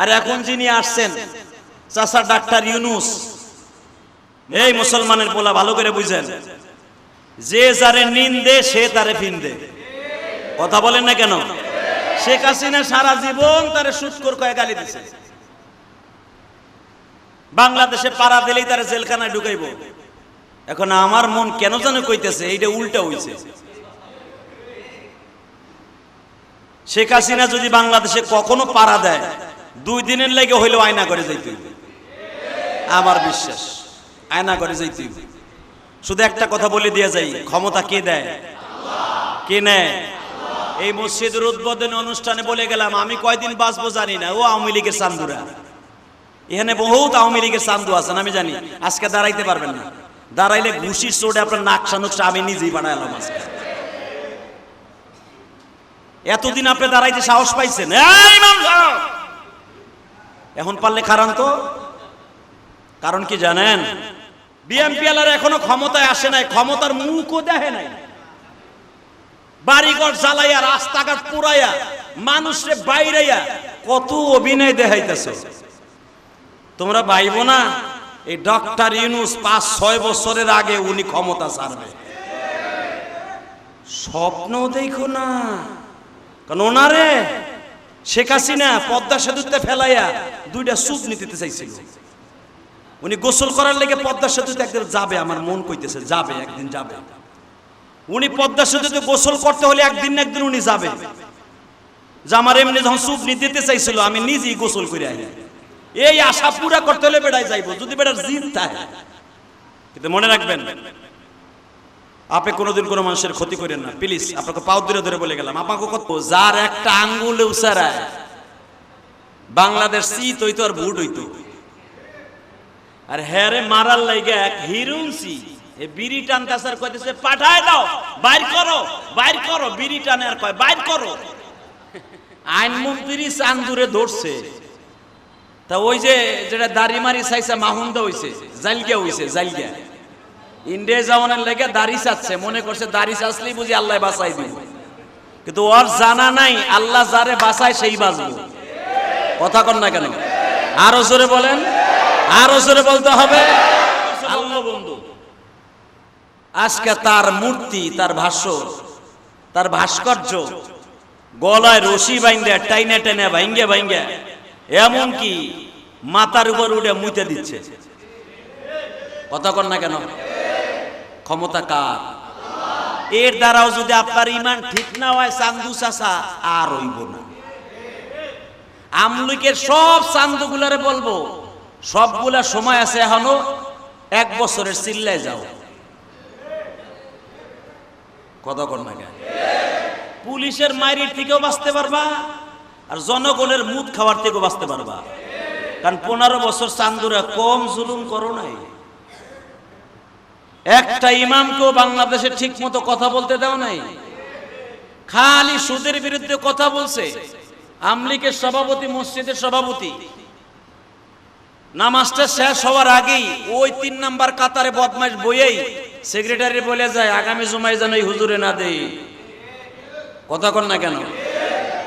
আর এখন যিনি আসছেন, চাচা ডাক্তার ইউনুস, এই মুসলমানের পোলা ভালো করে বুঝেন, যে যারে নিন্দে, সে তারে ফিন্দে। কথা বলেন না কেন? শেখ হাসিনা সারা জীবন তারে সুৎকর কয়ে গালি দিছে। বাংলাদেশে পাড়া দিলেই তারা জেলখানায় ঢুকাইব। এখন আমার মন কেন যেন কইতেছে, এইটা উল্টা হইছে। শেখ হাসিনা যদি বাংলাদেশে কখনো পাড়া দেয় দুই দিনের লেগে হইলেও আয়না করে যাইতে আমার বিশ্বাস, আয়না করে যাইতে শুধু একটা কথা বলে দিয়ে যাই, ক্ষমতা কে দেয়? কে নেয়? এই মসজিদের উদ্বোধনী অনুষ্ঠানে বলে গেলাম, আমি কয়দিন বাঁচবো জানি না, ও আওয়ামী লীগের চান্দুরা। এখানে বহুত আওয়ামী লীগের চান্দু আছেন, আমি জানি। আজকে দাঁড়াইতে পারবেন না। দাঁড়াইলে ঘুষির চোটে আপনার নাকশা নুকশা আমি নিজেই বানাইলাম আজকে। এতদিন আপনি দাঁড়াইতে সাহস পাইছেন! এখন পারলে কারণ তো? কারণ কি জানেন? বিএমপি এখনও ক্ষমতায় আসে নাই, ক্ষমতার মুখও দেখে নাই। বাড়িঘর জ্বালাইয়া, রাস্তাঘাট পুরাইয়া, মানুষরে বাইরাইয়া কত অভিনয় দেখাইতেছে। তোমরা ভাইব না, এই ডক্টর ইউনুস পাঁচ, ছয় বছরের আগে উনি ক্ষমতা ছাড়বে। স্বপ্ন দেখো না, কারণ ওনারে শেখ হাসিনা পদ্মা সেতুতে ফেলাইয়া দুইটা সুদ নিতে চাইছিল। উনি গোসল করার লেগে পদ্মা সেতুতে একদিন যাবে, আমার মন কইতেছে, যাবে, একদিন যাবে। উনি পদ্মা সেতুতে গোসল করতে হলে একদিন না একদিন উনি যাবে। যে আমার এমনি যখন সুপ নি দিতে চাইছিল, আমি নিজেই গোসল করে আনি। এই আশা পুরা করতে হলে বেড়াই যাইবো, যদি বেড়ার জিদ থাকে। কিন্তু মনে রাখবেন আপনি কোনোদিন কোনো মানুষের ক্ষতি করেন না। প্লিজ আপনাকে পাও ধরে ধরে বলে গেলাম। আপনাকে কত? যার একটা আঙ্গুলে উসারায়। বাংলাদেশ সিত হইতো আর ভুট হইতো। আর হ্যারে মারার লাইগে এক হিরুনসি এ বিড়ি টানতাছে আর কইতেছে পাঠায় দাও, বাইর করো বাইর করো, বিড়ি টানে আর কয়, বাইর করো। আইনমন্ত্রী চান্দুরে ধরছে। তা ওই যে, যেটা দাড়ি মারি চাইছে, মাহুন্দা হইছে জালগিয়া হইছে জালগিয়া ইন্ডিয়া যাওয়ানোর লেগে দাড়ি চাচ্ছে, মনে করছে দাড়ি চাচ্লেই বুঝি আল্লাহ বাঁচাই দিব। কিন্তু ওর জানা নাই, আল্লাহ যারে বাঁচায় সেই বাঁচবো। কথা কন না কেন? আরও জোরে বলেন, আরও জোরে বলতে হবে। বন্ধু, আজকে তার মূর্তি, তার ভাষ্য, তার ভাস্কর্য গলায় রশি বাইন্দে, টাইনে ভাঙ্গে ভাইঙ্গে এমন কি মাথার উপর উঠে মুতে দিচ্ছে। কথা কন না কেন? ক্ষমতা কার? এর দ্বারাও যদি আপনার ইমান ঠিক না হয় চান্দু চাষা আর হইব না। আমলিকের সব চান্দুগুলারে বলব, সবগুলা সময় আছে এখনও, এক বছরের চিল্লায় যাও। কথা না পুলিশের মায়ের থেকেও বাঁচতে পারবা, আর জনগণের মুদ খাওয়ার থেকেও বাঁচতে পারবা। কারণ পনেরো বছর চান্দুরা কম জুলুম করো নাই। একটা ইমামকেও বাংলাদেশে ঠিক মতো কথা বলতে দাও নাই। খালি সুদের বিরুদ্ধে কথা বলছে। আমলিকের সভাপতি, মসজিদের সভাপতি। নামাজটা শেষ হওয়ার আগেই ওই তিন নাম্বার কাতারে বদমাস বইয়েই সেক্রেটারি বলে যায়, আগামী জুমাই যেন এই হুজুরে না দেই। কথা কর না কেন?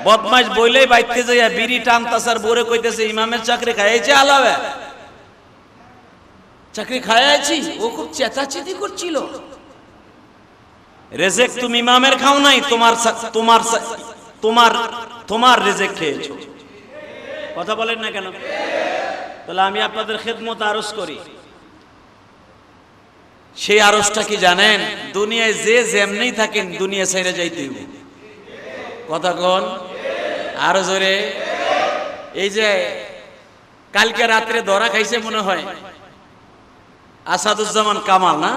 বদমাস বইলেই বাইতে যাইয়া বিড়ি টানতাসার বোরে কইতেছে, ইমামের চাকরি খাইছে আলাবে চাকরি খাইছি ও খুব চেঁচাচেতি করছিল। রেজেক তুমি ইমামের খাও নাই, তোমার তোমার তোমার তোমার রেজেক খেয়েছো। কথা বলেন না কেন? তাহলে আমি আপনাদের খেদমত আরজ করি। সেই আরজটা কি জানেন? দুনিয়ায় যে যেমনি থাকেন, দুনিয়া ছেড়ে যাইতে কথা কন? আরও জোরে। এই যে, কালকে রাত্রে ধরা খাইছে মনে হয়। আসাদুজ্জামান কামাল, না?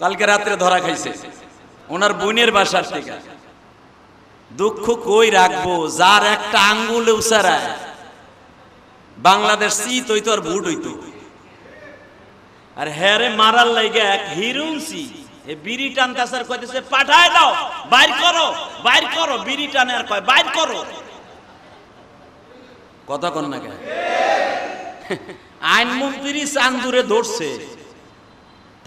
কালকে রাত্রে ধরা খাইছে। ওনার বোনের বাসার থেকে। দুঃখ কই রাখব? যার একটা আঙ্গুলে উসারায়। বাংলাদেশ সিত হইতো আর ভুট হইতো। আর হ্যারে মারার লাইগে এক হিরুনসি বিড়ি টানতাছে আর কইতেছে পাঠায় দাও, বাইর করো বাইর করো, বিড়ি টানে আর কয়, বাইর করো। কথা কন না কেন? আইনমন্ত্রী চান্দুরে ধরছে।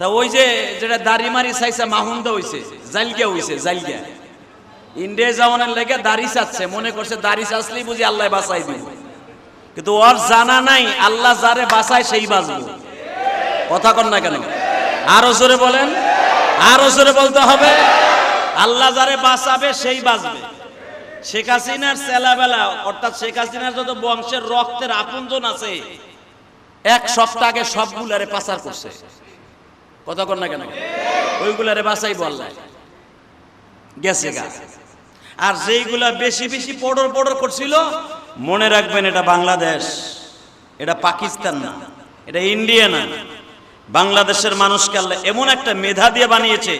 তা ওই যে যেটা দাড়ি মারি চাইছে, মাহুন্দা হইছে জালগিয়া হইছে জালগিয়া ইন্ডিয়া যাওয়ানের লেগে দাড়ি চাচ্ছে, মনে করছে দাড়ি চাচ্লেই বুঝি আল্লাহ বাঁচাই দিব। কিন্তু ওর জানা নাই, আল্লাহ যারে বাঁচায় সেই বাঁচবো। কথা কন না কেন? আরও জোরে বলেন, আরও জোরে বলতে হবে, আল্লাহ যারে বাঁচাবে সেই বাঁচবে। শেখ হাসিনার চেলাবেলা, অর্থাৎ শেখ হাসিনার যত বংশের রক্তের আপনজন আছে এক সপ্তাহ আগে সবগুলারে পাচার করছে। কথা কন না কেন? ওইগুলারে বাঁচাই বললাই গেছে আর যেইগুলা বেশি বেশি পড়র পড়র করছিল, মনে রাখবেন এটা বাংলাদেশ, এটা পাকিস্তান না, এটা ইন্ডিয়া না। বাংলাদেশের মানুষকে আল্লাহ এমন একটা মেধা দিয়ে বানিয়েছে,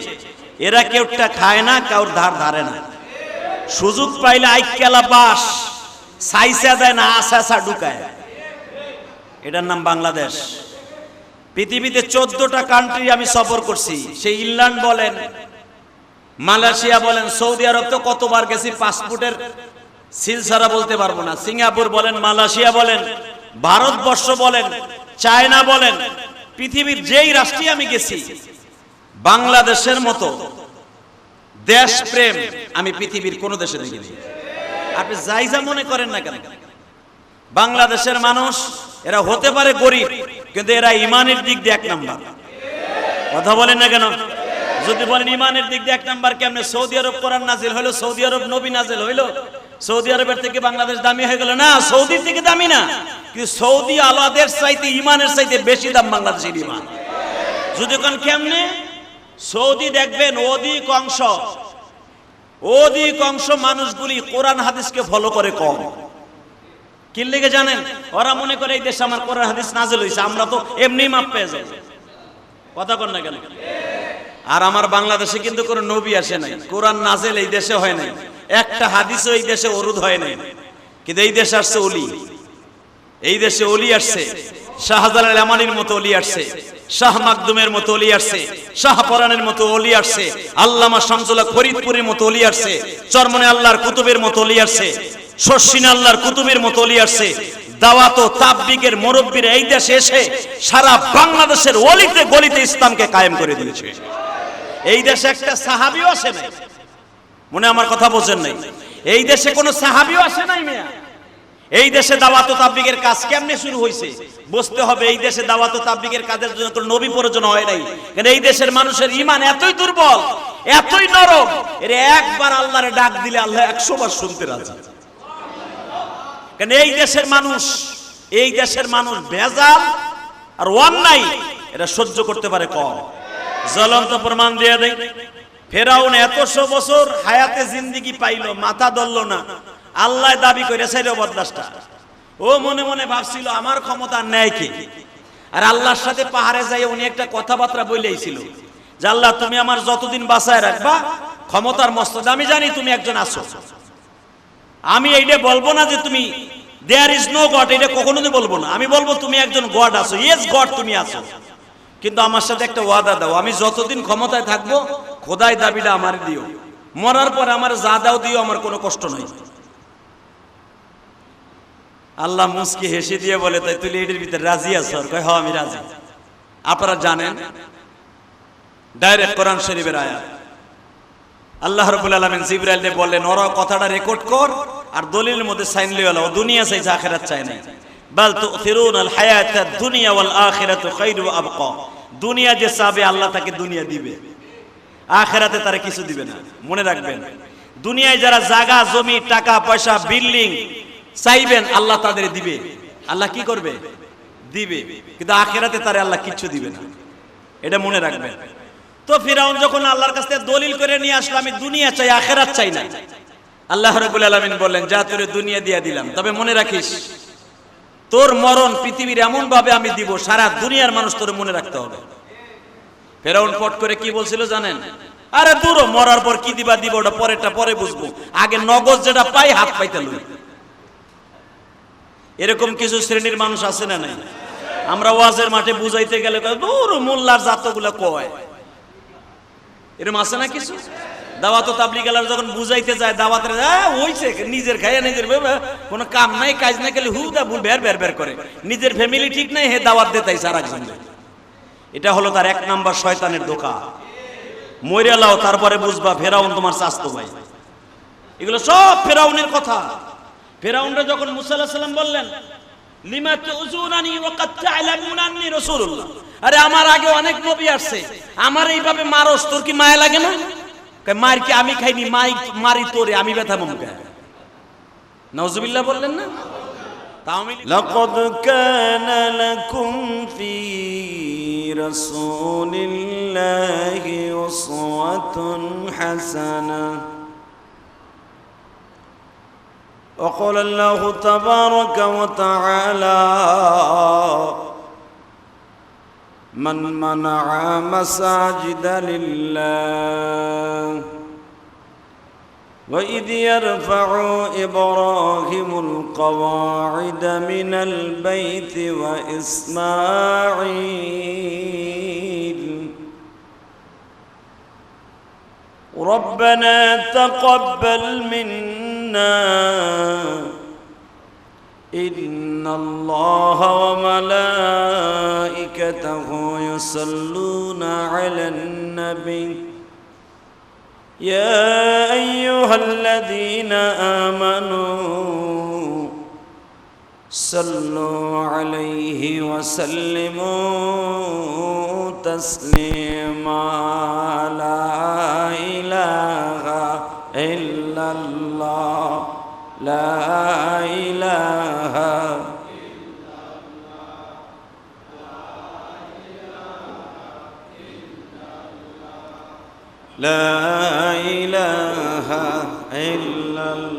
এরা কেউটা খায় না, কাউর ধার ধারে না। সুযোগ পাইলে আইকেলা বাস, সাইসা দেয় না আশা ঢুকায়। এটার নাম বাংলাদেশ। পৃথিবীতে চোদ্দটা কান্ট্রি আমি সফর করছি। সেই ইংল্যান্ড বলেন, মালয়েশিয়া বলেন, সৌদি আরব তো কতবার গেছি পাসপোর্টের সিলসারা বলতে পারব না। সিঙ্গাপুর বলেন, মালয়েশিয়া বলেন, ভারতবর্ষ বলেন, চায়না বলেন, পৃথিবীর যেই রাষ্ট্রে আমি গেছি, বাংলাদেশের মতো দেশপ্রেম আমি পৃথিবীর কোন দেশে দেখিনি। আপনি যাই যা মনে করেন না কেন, বাংলাদেশের মানুষ এরা হতে পারে গরিব, কিন্তু এরা ইমানের দিক দিয়ে এক নাম্বার। কথা বলেন না কেন? যদি বলেন ইমানের দিক দিয়ে এক নাম্বার, কেমনে? সৌদি আরব কোরআন নাজিল হইল, সৌদি আরব নবী নাজিল হইল। সৌদি আরবের থেকে বাংলাদেশ দামি হয়ে গেল। না, সৌদির থেকে দামি না। কিন্তু সৌদি আলাদের চাইতে, ইমানের চাইতে বেশি দাম বাংলাদেশের ইমান। যদি কোন কেমনে? সৌদি দেখবেন অধিক অংশ অধিক অংশ মানুষগুলি কোরআন, হাদিসকে ফলো করে কম। কি লেগে জানেন? ওরা মনে করে এই দেশে আমার কোরআন হাদিস নাজেল হয়েছে আমরা তো এমনি মাপ পেয়ে যাই। কথা কর না কেন? আর আমার বাংলাদেশে কিন্তু কোনো নবী আসে নাই, কোরআন নাজেল এই দেশে হয় নাই, একটা হাদিসও এই দেশে অরুদ হয় নাই। কিন্তু এই দেশে আসছে অলি এই দেশে অলি আসছে, শাহজালাল আমানির মতো অলি আসছে, শাহ মাকদুমের মতো অলি আসছে, শাহ পরানের মতো অলি আসছে, আল্লামা শামসুল্লাহ ফরিদপুরের মতো অলি আসছে, চরমনে আল্লাহর কুতুবের মতো অলি আসছে শর্ষিন আল্লাহর কুতুবের মতো অলি আসছে। দাওয়াত ও তাবলিগের মুরব্বীর এই দেশে এসে সারা বাংলাদেশের অলিতে গলিতে ইসলামকে কায়েম করে দিয়েছে। এই দেশে একটা সাহাবিও আসে নাই। মনে আমার কথা বোঝেন নাই? এই দেশে কোনো সাহাবিও আসে নাই মেয়া। এই দেশে দাওয়াত ও কাজ কেমনে শুরু হয়েছে? বুঝতে হবে, এই দেশে দাওয়াত ও কাজের জন্য তো নবী প্রয়োজন হয় নাই। কারণ এই দেশের মানুষের ইমান এতই দুর্বল, এতই নরম, এর একবার আল্লাহরে ডাক দিলে আল্লাহ একশো বার শুনতে রাজি। কারণ এই দেশের মানুষ, এই দেশের মানুষ ভেজাল আর অন্যায় এটা সহ্য করতে পারে কম। জ্বলন্ত প্রমাণ দিয়ে দেয় ফেরাউন এতশো বছর হায়াতে জিন্দিগি পাইল, মাথা ধরল না। আল্লাহ দাবি করে ছিল বরদাসটা। ও মনে মনে ভাবছিল, আমার ক্ষমতা নেয় কি? আর আল্লাহর সাথে পাহাড়ে যাই উনি একটা কথাবার্তা বলেইছিল, যে আল্লাহ তুমি আমার যতদিন বাঁচায় রাখবা, ক্ষমতার মস্তদ, আমি জানি তুমি একজন আছো। আমি এইটা বলব না যে তুমি দেয়ার ইজ নো গড এটা কখনো বলব না। আমি বলব তুমি একজন গড আছো। ইয়েস গড তুমি আছো। কিন্তু আমার সাথে একটা ওয়াদা দাও। আমি যতদিন ক্ষমতায় থাকব, খোদাই দাবিটা আমার দিও। মরার পর আমার যা দাও দিও, আমার কোনো কষ্ট নাই। আল্লাহ মুসকি হেসে দিয়ে বলে, তাই তুই এটির ভিতরে রাজি আছো? আর কয় হ্যাঁ আমি রাজি। আপনারা জানেন ডাইরেক্ট কোরআন শরীফের আয়াত। আল্লাহ রবুল আলমিন জিব্রাইল বললেন, ওরা কথাটা রেকর্ড কর আর দলিলের মধ্যে সাইন লিওয়াল ও দুনিয়া চাইছে আখেরাত চায় না বাল তুথিরুন আল হায়াত দুনিয়া ওয়াল আখিরাতু ওয়া আবকা। দুনিয়া যে চাবে, আল্লাহ তাকে দুনিয়া দিবে। আখেরাতে তারা কিছু দিবে না। মনে রাখবেন, দুনিয়ায় যারা জায়গা, জমি, টাকা, পয়সা বিল্ডিং চাইবেন, আল্লাহ তাদের দিবে। আল্লাহ কি করবে? দিবে। কিন্তু আখেরাতে তারা আল্লাহ কিচ্ছু দিবে না। এটা মনে রাখবেন। তো ফিরাউন যখন আল্লাহর কাছ থেকে দলিল করে নিয়ে আসলো, আমি দুনিয়া চাই, আখেরাত চাই না। আল্লাহ রবুল আলমিন বললেন, যা তোরে দুনিয়া দিয়ে দিলাম, তবে মনে রাখিস, তোর মরণ পৃথিবীর এমন ভাবে আমি দিব, সারা দুনিয়ার মানুষ তোর মনে রাখতে হবে। ফেরাউন পট করে কি বলছিল জানেন? আরে দূর, মরার পর কি দিবা দিব, ওটা পরেরটা পরে বুঝব। আগে নগদ যেটা পাই, হাত পাইতে লই। এরকম কিছু শ্রেণির মানুষ আছে না নাই? আমরা ওয়াজের মাঠে বুঝাইতে গেলে দূর, মোল্লার জাতগুলো কয়? এরকম আছে না কিছু? দাওয়াত যখন বুঝাইতে নিজের নিজের কোনো কাম নাই, কাজ নাই ভুল করে। নিজের ফ্যামিলি ঠিক নাই, হে দাওয়াত দেতাই সারা একজন এটা হলো তার এক নাম্বার শয়তানের তারপরে বুঝবা, ফেরাউন তোমার স্বাস্থ্য ভাই। এগুলো সব ফেরাউনের কথা। ফেরাউনরা যখন মুসা বললেন লিমা তুজুনানি ওয়া কাদ তা'লামুনা আন্নী রাসূলুল্লাহ আরে আমার আগে অনেক নবী আসছে আমার এইভাবে মারস তোর কি মায়া লাগে না কয়, মার কি আমি খাইনি মাই মারি তোরে আমি ব্যথা মুখে নওজুবিল্লাহ বললেন না তাওমিল لقد كان لكم في رسول الله أسوة حسنة وقال الله تبارك وتعالى من منع مساجد لله وإذ يرفع إبراهيم القواعد من البيت وإسماعيل ربنا تقبل منا إن الله وملائكته يصلون على النبي. يا أيها الذين آمنوا صلوا عليه وسلموا تسليما. لا إله الله لا إله لا إله إلا الله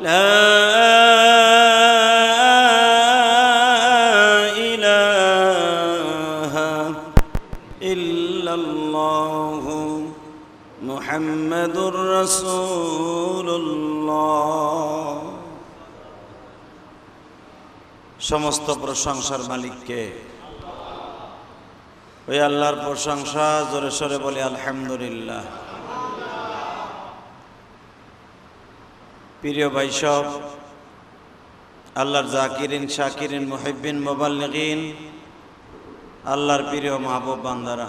لا إله إلا الله محمد رسول الله সমস্ত প্রশংসার মালিককে ওই আল্লাহর প্রশংসা জোরে সরে বলে আলহামদুলিল্লাহ প্রিয় ভাই আল্লাহর জাকিরিন শাকিরিন মুহিবিন মোবাল্লিগিন আল্লাহর প্রিয় মাহবুব বান্দারা।